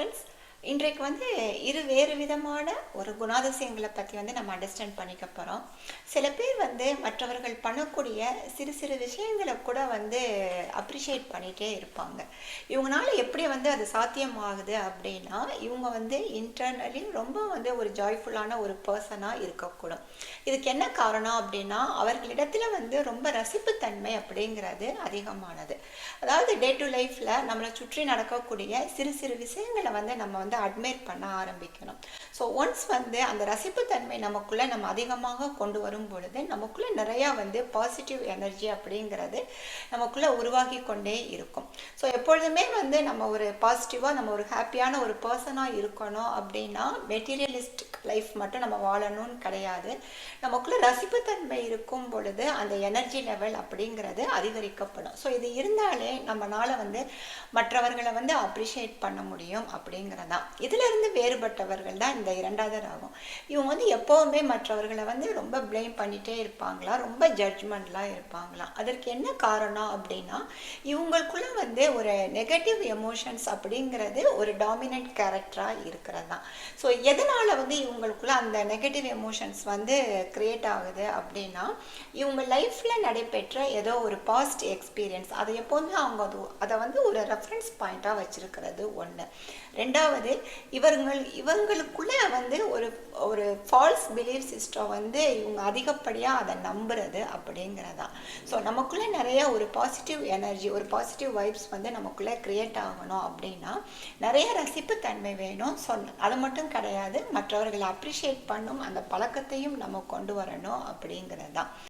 husbands இன்றைக்கு வந்து இரு வேறு விதமான ஒரு குணாதிசயங்களை பற்றி வந்து நம்ம அண்டர்ஸ்டாண்ட் பண்ணிக்க போகிறோம் சில பேர் வந்து மற்றவர்கள் பண்ணக்கூடிய சிறு சிறு விஷயங்களை கூட வந்து அப்ரிஷியேட் பண்ணிகிட்டே இருப்பாங்க. இவங்களால எப்படி வந்து அது சாத்தியமாகுது அப்படின்னா இவங்க வந்து இன்டர்னலி ரொம்ப வந்து ஒரு ஜாய்ஃபுல்லான ஒரு பர்சனாக இருக்கக்கூடும். இதுக்கு என்ன காரணம் அப்படின்னா அவர்களிடத்துல வந்து ரொம்ப ரசிப்புத்தன்மை அப்படிங்கிறது அதிகமானது. அதாவது டே டு லைஃப்பில் நம்மளை சுற்றி நடக்கக்கூடிய சிறு சிறு விஷயங்களை வந்து நம்ம வந்து வந்து அட்மைர் பண்ண ஆரம்பிக்கணும். ஸோ ஒன்ஸ் வந்து அந்த ரசிப்புத்தன்மை நமக்குள்ளே நம்ம அதிகமாக கொண்டு வரும் பொழுது நமக்குள்ளே நிறையா வந்து பாசிட்டிவ் எனர்ஜி அப்படிங்கிறது நமக்குள்ளே உருவாகி கொண்டே இருக்கும். ஸோ எப்பொழுதுமே வந்து நம்ம ஒரு பாசிட்டிவாக நம்ம ஒரு ஹாப்பியான ஒரு பர்சனாக இருக்கணும் அப்படின்னா மெட்டீரியலிஸ்ட் லைஃப் மட்டும் நம்ம வாழணும்னு கிடையாது. நமக்குள்ளே ரசிப்புத்தன்மை இருக்கும் பொழுது அந்த எனர்ஜி லெவல் அப்படிங்கிறது அதிகரிக்கப்படும். ஸோ இது இருந்தாலே நம்மளால் வந்து மற்றவர்களை வந்து அப்ரிஷியேட் பண்ண முடியும் அப்படிங்கிறதான். இதிலிருந்து வேறுபட்டவர்கள் தான் இந்த இரண்டாவது ராகம் இவங்க வந்து எப்போவுமே மற்றவர்களை வந்து ரொம்ப ப்ளேம் பண்ணிகிட்டே இருப்பாங்களா? ரொம்ப ஜட்ஜ்மெண்ட்லாம் இருப்பாங்களா? அதற்கு என்ன காரணம் அப்படின்னா இவங்களுக்குள்ள வந்து ஒரு நெகட்டிவ் எமோஷன்ஸ் அப்படிங்கிறது ஒரு டாமினன்ட் கேரக்டராக இருக்கிறது தான் ஸோ எதனால் வந்து இவங்களுக்குள்ள அந்த நெகட்டிவ் எமோஷன்ஸ் வந்து க்ரியேட் ஆகுது அப்படின்னா இவங்க லைஃப்பில் நடைபெற்ற ஏதோ ஒரு பாசிட்டிவ் எக்ஸ்பீரியன்ஸ் அதை எப்போதுமே அவங்க அது அதை வந்து ஒரு ரெஃபரன்ஸ் பாயிண்ட்டாக வச்சுருக்கிறது ஒன்று ரெண்டாவது இவர்கள் இவங்களுக்குள்ளே வந்து ஒரு ஒரு ஃபால்ஸ் பிலீஃப் சிஸ்டம் வந்து இவங்க அதிகப்படியாக அதை நம்புறது அப்படிங்கிறதா. ஸோ நமக்குள்ளே நிறைய ஒரு பாசிட்டிவ் எனர்ஜி ஒரு பாசிட்டிவ் வைப்ஸ் வந்து நமக்குள்ளே க்ரியேட் ஆகணும் அப்படின்னா நிறைய ரசிப்புத்தன்மை வேணும் ஸோ அது மட்டும் கிடையாது மற்றவர்கள் அப்ரிஷியேட் பண்ணும் அந்த பழக்கத்தையும் நம்ம கொண்டு வரணும் அப்படிங்கிறது தான்